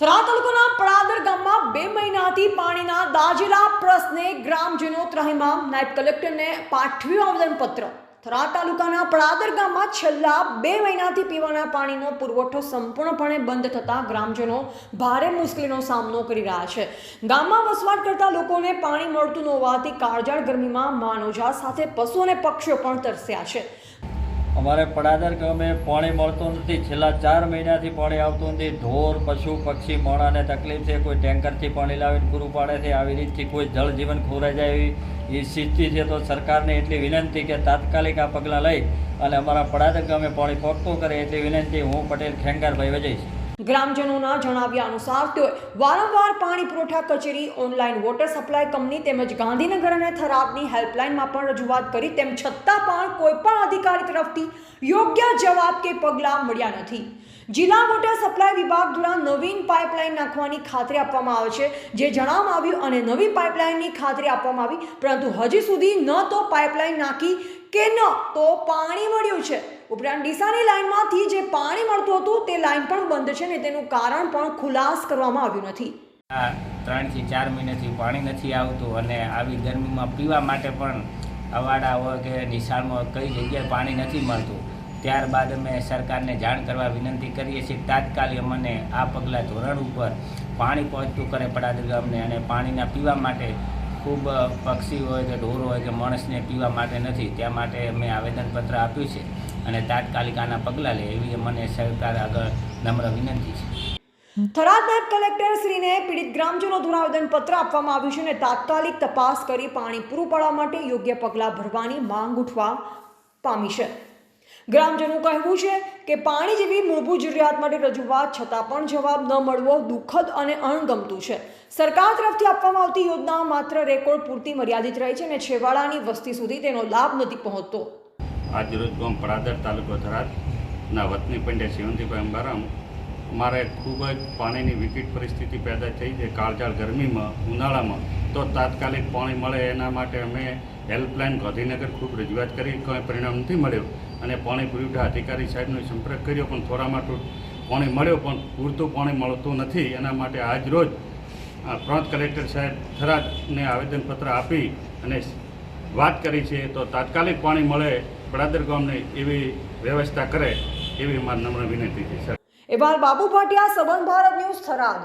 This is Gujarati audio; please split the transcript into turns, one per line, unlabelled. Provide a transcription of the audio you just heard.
થરા તાલુકાના પડાદર ગામમાં બે મહિનાથી પાણીના દાજેલા પ્રશ્ને ગ્રામજનો ત્રાહિમામ નાયબ કલેક્ટરને પાઠવ્યું આવેદનપત્ર. થરા તાલુકાના પડાદર ગામમાં છેલ્લા બે મહિનાથી પીવાના પાણીનો પુરવઠો સંપૂર્ણપણે બંધ થતાં ગ્રામજનો ભારે મુશ્કેલીનો સામનો કરી રહ્યા છે. ગામમાં વસવાટ કરતા લોકોને પાણી મળતું ન હોવાથી કાળજાળ ગરમીમાં માનવજા સાથે પશુ અને પક્ષીઓ પણ તરસ્યા છે.
અમારે પડાદર ગામે પાણી મળતું નથી. છેલ્લા ચાર મહિનાથી પાણી આવતું નથી. ઢોર, પશુ, પક્ષી, મોણાને તકલીફ છે. કોઈ ટેન્કરથી પાણી લાવીને પૂરું પાડે છે. આવી રીતથી કોઈ જળ જીવન ખોરાઈ જાય એવી એ સ્થિતિ છે. તો સરકારને એટલી વિનંતી કે તાત્કાલિક આ પગલાં લઈ અને અમારા પડાદર ગામે પાણી પહોંચતું કરે એટલી વિનંતી. હું પટેલ ખેંગારભાઈ વજઈશ
ગ્રામજનોના જણાવ્યા અનુસાર તેઓએ વારંવાર પાણી પુરવઠા કચેરી, ઓનલાઈન વોટર સપ્લાય કંપની તેમજ ગાંધીનગર અને થરાદની હેલ્પલાઇનમાં પણ રજૂઆત કરી, તેમ છતાં પણ કોઈ પણ અધિકારી તરફથી યોગ્ય જવાબ કે પગલાં મળ્યા નથી. જિલ્લા વોટર સપ્લાય વિભાગ દ્વારા નવીન પાઇપલાઇન નાખવાની ખાતરી આપવામાં આવે છે, જે જણાવવામાં આવ્યું અને નવી પાઇપલાઇનની ખાતરી આપવામાં આવી, પરંતુ હજી સુધી ન તો પાઇપલાઇન નાખી કે ન, તો પાણી મળ્યું છે. ઉપરાંત ડીસાની લાઇનમાંથી જે પાણી મળતું હતું, તે લાઇન પણ બંધ છે ને તેનું કારણ પણ ખુલાસ કરવામાં આવ્યું નથી.
આ ત્રણથી ચાર મહિનાથી પાણી નથી આવતું અને આવી ગરમીમાં પીવા માટે પણ અવાડા હોય કે નિશાળમાં કઈ જગ્યાએ પાણી નથી મળતું. ત્યારબાદ અમે સરકારને જાણ કરવા વિનંતી કરીએ છીએ, તાત્કાલિક અમને આ પગલાં ધોરણ ઉપર પાણી પહોંચતું કરે પડાદર ગામને અને પાણીના પીવા માટે ખૂબ પક્ષી હોય કે ઢોર હોય કે માણસને પીવા માટે નથી, ત્યાં માટે મેં આવેદનપત્ર આપ્યું છે અને તાત્કાલિક આના પગલાં લે એવી મને સરકાર આગળ નમ્ર વિનંતી છે.
થરાદ નાયબ કલેક્ટર શ્રીને પીડિત ગ્રામજનો દ્વારા આવેદનપત્ર આપવામાં આવ્યું છે અને તાત્કાલિક તપાસ કરી પાણી પૂરું પાડવા માટે યોગ્ય પગલાં ભરવાની માંગ ઉઠવા પામી છે. ગ્રામજનોનું કહેવું છે કે પાણી જેવી મૂળભૂત જરૂરિયાત માટે રજૂઆત છતાં પણ જવાબ ન મળવો દુઃખદ અને અણગમતું છે. સરકાર તરફથી આપવામાં આવતી યોજના માત્ર રેકોર્ડ પૂરતી મર્યાદિત રહે છે અને છેવાડાની વસ્તી સુધી તેનો લાભ નથી પહોંચતો.
આજ રોજ ગામ પરાદર તાલુકો થરાદના વતની પંડ્યા શિવંતીભાઈ અંબારામ, મારે ખૂબ જ પાણીની વિકટ પરિસ્થિતિ પેદા થઈ છે. કાળજાળ ગરમીમાં, ઉનાળામાં તો તાત્કાલિક પાણી મળે એના માટે અમે હેલ્પલાઇન ગાંધીનગર ખૂબ રજૂઆત કરી, કોઈ પરિણામ નથી મળ્યું. અને પાણી પુરવઠા અધિકારી સાહેબનો સંપર્ક કર્યો, પણ થોડામાં પાણી મળ્યો, પણ પૂરતું પાણી મળતું નથી. એના માટે આજ રોજ પ્રાંત કલેક્ટર સાહેબ થરાદને આવેદનપત્ર આપી અને વાત કરી છે, તો તાત્કાલિક પાણી મળે, બળાદર ગામને એવી વ્યવસ્થા કરે, એવી મારી નમ્ર વિનંતી છે, સર.
એવા બાબુ ભાટિયા સંબંધ ભારત ન્યૂઝ થરાદ.